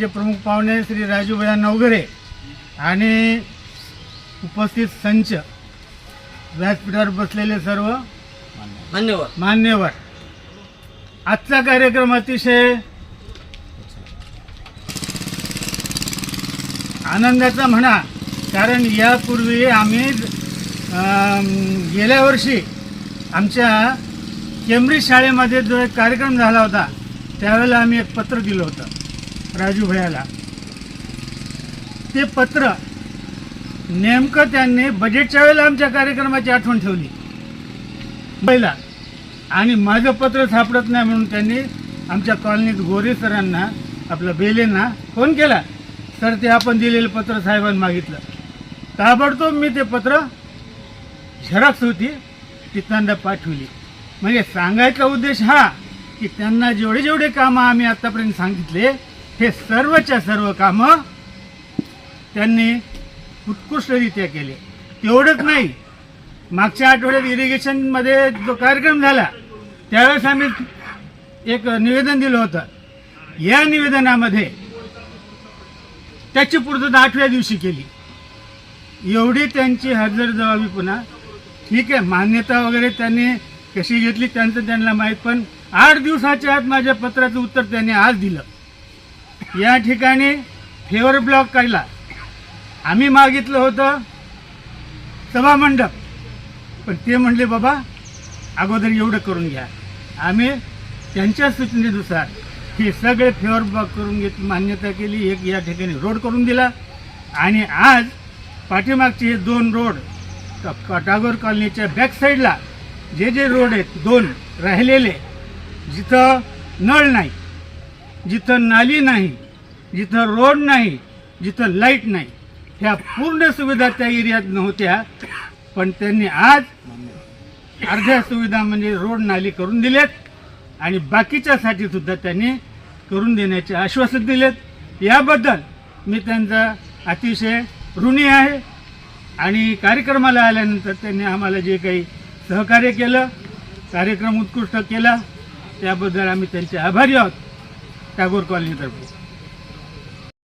माझे प्रमुख पाहुणे श्री राजूभया नवघरे आणि उपस्थित संच व्यासपीठावर बसलेले सर्व धन्यवाद मान्यवर. आजचा कार्यक्रम अतिशय आनंदाचा म्हणा कारण यापूर्वी आम्ही गेल्या वर्षी आमच्या केम्ब्रिज शाळेमध्ये जो एक कार्यक्रम झाला होता त्यावेळेला आम्ही एक पत्र दिलं होतं. राजू भयाला. ते पत्र नेमकं त्यांनी बजेटच्या वेळेला आमच्या कार्यक्रमाची आठवण ठेवली. पहिला आणि माझं पत्र सापडत नाही म्हणून त्यांनी आमच्या कॉलनीत गोरे सरांना आपलं बेलेंना फोन केला. सर ते आपण दिलेलं पत्र साहेबांनी मागितलं. ताबडतोब मी ते पत्र झेरॉक्स होती ती पाठवली. म्हणजे सांगायचा उद्देश हा की त्यांना जेवढे जेवढे कामं आम्ही आत्तापर्यंत सांगितले हे सर्वच्या सर्व कामं त्यांनी उत्कृष्टरित्या केले. तेवढंच नाही मागच्या आठवड्यात इरिगेशनमध्ये जो कार्यक्रम झाला त्यावेळेस आम्ही एक निवेदन दिलं होतं. या निवेदनामध्ये त्याची पूर्तता आठव्या दिवशी केली. एवढी त्यांची हजर जबाबी पुन्हा. ठीक आहे मान्यता वगैरे त्यांनी कशी घेतली त्यांचं त्यांना माहीत पण आठ दिवसाच्या आत माझ्या पत्राचं उत्तर त्यांनी आज दिलं. या ठिकाणी फेवर ब्लॉक काढला. आम्ही मागितलं होतं सभामंडप पण ते म्हणले बाबा अगोदर एवढं करून घ्या. आम्ही त्यांच्या सूचनेनुसार हे सगळे फेवर ब्लॉक करून घेत मान्यता केली एक या ठिकाणी रोड करून दिला. आणि आज पाठीमागचे हे दोन रोड टागोर कॉलनीच्या बॅकसाईडला जे जे रोड आहेत दोन राहिलेले जिथं नळ नाही जिथं नाली नाही जिथं रोड नाही जिथं लाइट नाही ह्या पूर्ण सुविधा त्या एरियात नव्हत्या पण त्यांनी आज अर्ध्या सुविधा म्हणजे रोड नाली करून दिलेत आणि बाकीच्यासाठी सुद्धा त्यांनी करून देण्याचे आश्वासन दिलेत. याबद्दल मी त्यांचा अतिशय ऋणी आहे आणि कार्यक्रमाला आल्यानंतर त्यांनी आम्हाला जे काही सहकार्य केलं कार्यक्रम उत्कृष्ट केला त्याबद्दल आम्ही त्यांचे आभारी आहोत. टागोर कॉलनीतर्फे